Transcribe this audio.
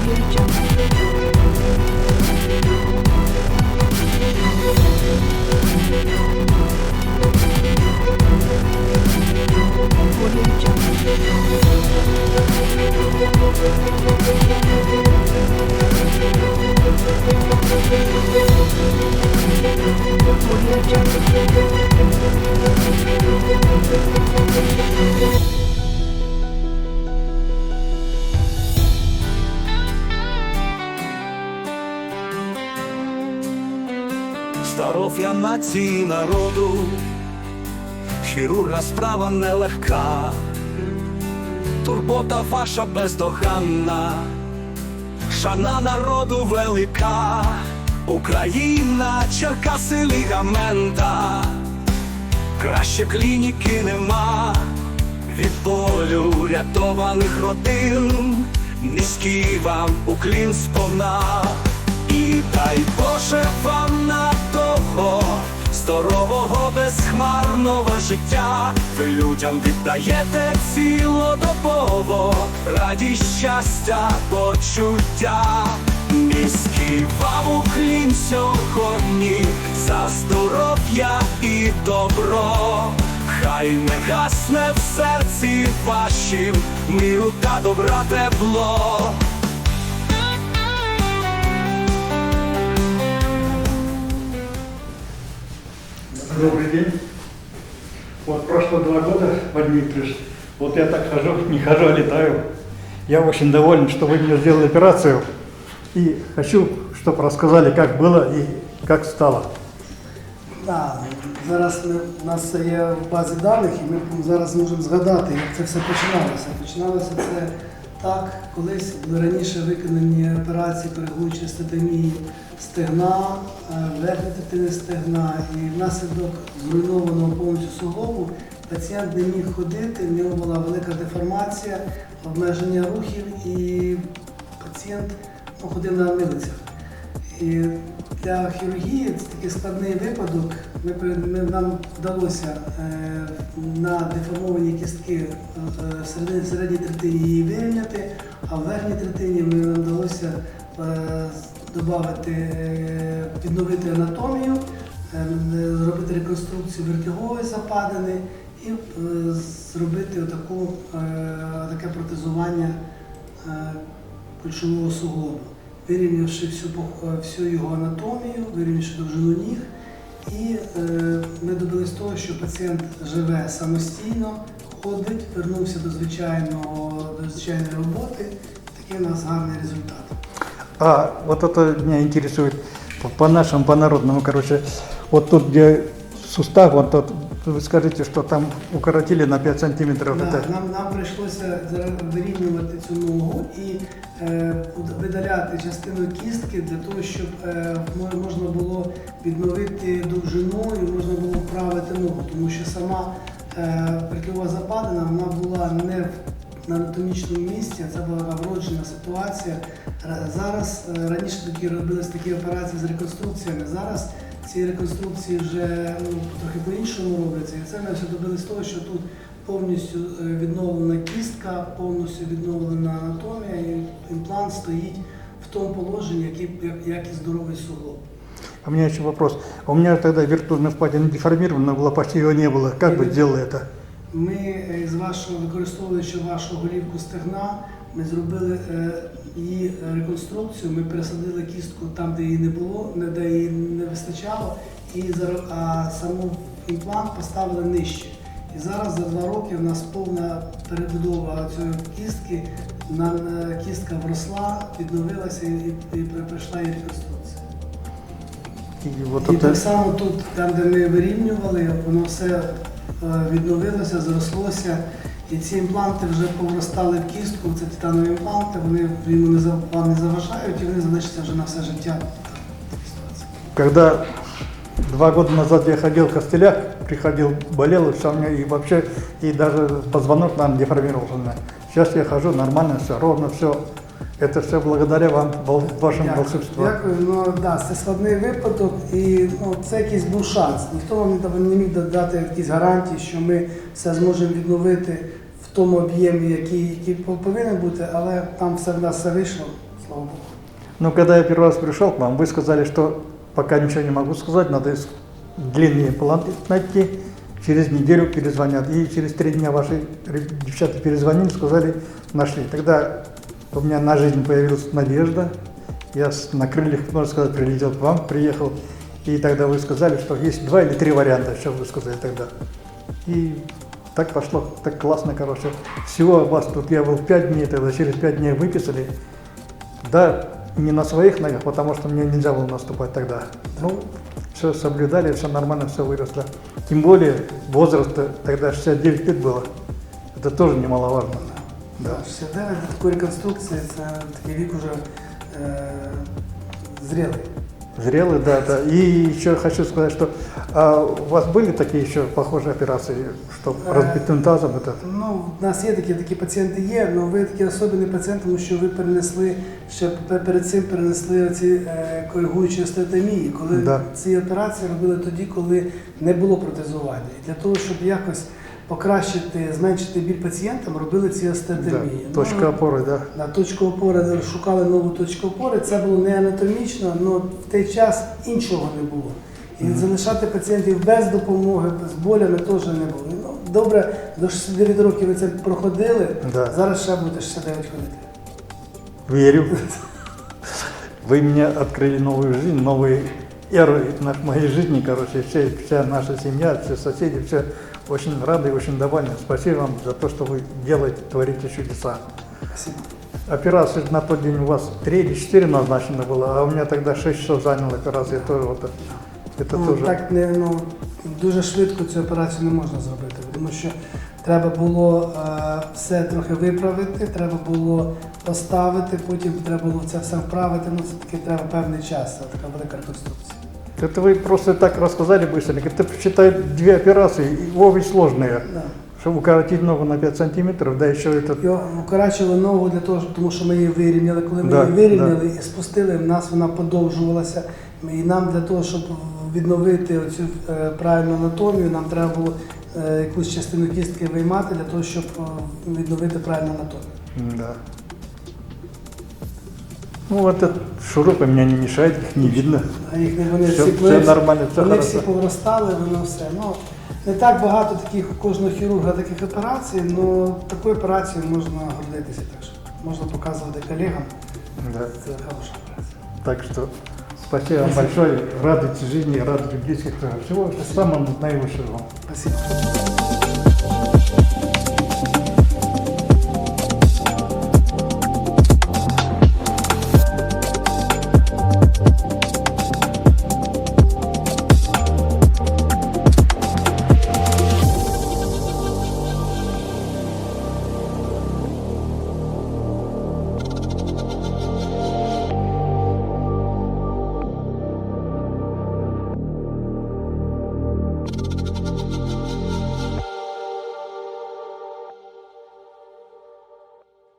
Audio Jungle. Здоров'я нації народу, хірурга справа нелегка, турбота ваша бездоганна, шана народу велика, Україна, Черкаси лігамента, краще клініки нема, від болю рятованих родин, низький вам уклін сповна. І дай Боже вам здорового безхмарного життя. Ви людям віддаєте цілодобово радість, щастя, почуття. Міський вам уклін сьогодні за здоров'я і добро. Хай не гасне в серці вашім миру та добра тепло. Добрый день. Вот прошло два года, Вадим Викторович, вот я так хожу, не хожу, а летаю. Я очень доволен, что вы мне сделали операцию. И хочу, чтобы рассказали, как было и как стало. Так, зараз ми, у нас це є в базі даних, і ми зараз можемо згадати, як це все починалося. Починалося це так, колись були раніше виконані операції перегуючої статемії стегна, е, верхньої третини стегна, і внаслідок зруйнованого повністю суглобу пацієнт не міг ходити, в нього була велика деформація, обмеження рухів, і пацієнт ну, ходив на милицях. І для хірургії такий складний випадок. Ми, ми- нам вдалося е, на деформовані кістки е, в середині, в середній третині її вирівняти, а в верхній третині ми- нам вдалося е, додати, е, відновити анатомію, е, зробити реконструкцію вертигової западини і е, зробити отаку, е, таке протезування е, кульшового суглобу вирівнявши всю, е, всю його анатомію, вирівнявши довжину ніг. І е, ми добились того, що пацієнт живе самостійно, ходить, вернувся до звичайного, до звичайної роботи. Такий у нас гарний результат. А вот это меня интересует по, нашему, по народному, короче, вот тут, где сустав, вот тут, вы скажите, что там укоротили на 5 сантиметров. Да, это. нам, нам прийшлося вирівнювати цю ногу і е, видаляти частину кістки для того, щоб е, можна було відновити довжину і можна було вправити ногу, тому що сама е, прикрива западина вона була не в на анатомічному місці, це була така вроджена ситуація. Ра- Зараз е, раніше такі робились такі операції з реконструкціями. Зараз ці реконструкції вже ну, трохи по-іншому робляться. І це ми все добились того, що тут повністю е, відновлена кістка, повністю відновлена анатомія, і імплант стоїть в тому положенні, який, як, як і здоровий суглоб. А у меня еще вопрос. У меня тогда виртуозная впадина деформирована была, почти ее не было. Как бы сделали это? Ми е, з вашого, використовуючи вашу голівку стегна, ми зробили е, її реконструкцію. Ми пересадили кістку там, де її не було, не- де її не вистачало, і а саму імплант поставили нижче. І зараз за два роки в нас повна перебудова цієї кістки. На кістка вросла, відновилася і, і, і прийшла її реконструкція. Вот І так само тут, там, де ми вирівнювали, воно все відновилося, зрослося. І ці імпланти вже повростали в кістку, це титанові імпланти, вони йому не не заважають і вони залишаться вже на все життя. Когда два года назад я ходил в костылях, приходил, болел, и вообще, и даже позвонок, наверное, деформировался. Сейчас я хожу нормально, все, ровно все. Это все благодаря вам, вол- вашим Дякую. волшебству. Дякую. Ну да, це складний випадок, і ну, це якийсь був шанс. Ніхто вам не дав- не міг дати якісь гарантії, що ми все зможемо відновити в тому об'ємі, який, який повинен бути, але там все в нас все вийшло. Слава Богу. Но когда я первый раз пришел к вам, вы сказали, что пока ничего не могу сказать, надо ис- длинный имплант найти через неделю перезвонят. И через три дня ваши ре- девчата перезвонили, сказали, нашли. Тогда у меня на жизнь появилась надежда. Я на крыльях, можно сказать, прилетел к вам, приехал. И тогда вы сказали, что есть два или три варианта, что вы сказали тогда. И так пошло, так классно, короче. Всего вас тут, я был пять дней, тогда через пять дней выписали. Да, не на своих ногах, потому что мне нельзя было наступать тогда. Ну, все соблюдали, все нормально, все выросло. Тем более возраст тогда 69 лет было. Это тоже немаловажно. Да. 69 для такої реконструкції це такий вік уже е, зрілий. Зрелый, да, да. И еще хочу сказать, что а у вас были такие еще похожие операции, что Э, разбитым тазом это? Ну, в нас є такі, такі пацієнти є, але ви такий особливий пацієнт, тому що ви перенесли, ще пе- перед цим перенесли оці е, коригуючі остеотомії, коли Да. ці операції робили тоді, коли не було протезування. І для того, щоб якось покращити, зменшити біль пацієнтам, робили ці Да, остеотомії. точка Ну, опоры, да. На точку опори шукали нову точку опори. Це було не анатомічно, але в той час іншого не було. І залишати пацієнтів без допомоги, з болями теж не було. Ну, добре, до 69 років ви це проходили, Да. зараз ще будете 69 ходити. Верю. Вы мне открыли новую жизнь, новые эры на моей жизни, короче, все, вся наша семья, все соседи, все очень рады и очень довольны. Спасибо вам за то, что вы делаете, творите чудеса. Спасибо. Операция на тот день у вас 3 или 4 назначено было, а у меня тогда 6 часов заняла операция. Тоже вот, это Ну, тоже. так не ну дуже швидко цю операцію не можна зробити, тому що треба було е, все трохи виправити, треба було поставити, потім треба було це все вправити. Ну це таки треба певний час. Це така велика реконструкція. Это вы просто так рассказали быстренько. Это считай две операции, и обе сложные. Да. Чтобы укоротить ногу на 5 сантиметров, да еще это Його укорачували ногу для того, щоб- тому що ми її вирівняли. Коли ми Да, її вирівняли і спустили, в нас вона подовжувалася. І нам для того, щоб відновити оцю е, правильну анатомію, нам треба було е, якусь частину кістки виймати для того, щоб е, відновити правильну анатомію. Да. Ну вот этот шурупы меня не мешает, их не видно. А їх не вони Все- всі все нормально, все вони хорошо. всі повростали, воно все. Ну не так багато таких у кожного хірурга таких операцій, але такою операцією можна гордитися. Так що можна показувати колегам. Да. Це хороша операція. Так что спасибо вам большое. Радуйте жизни, радуйте близких. Всего самого наилучшего вам. Спасибо.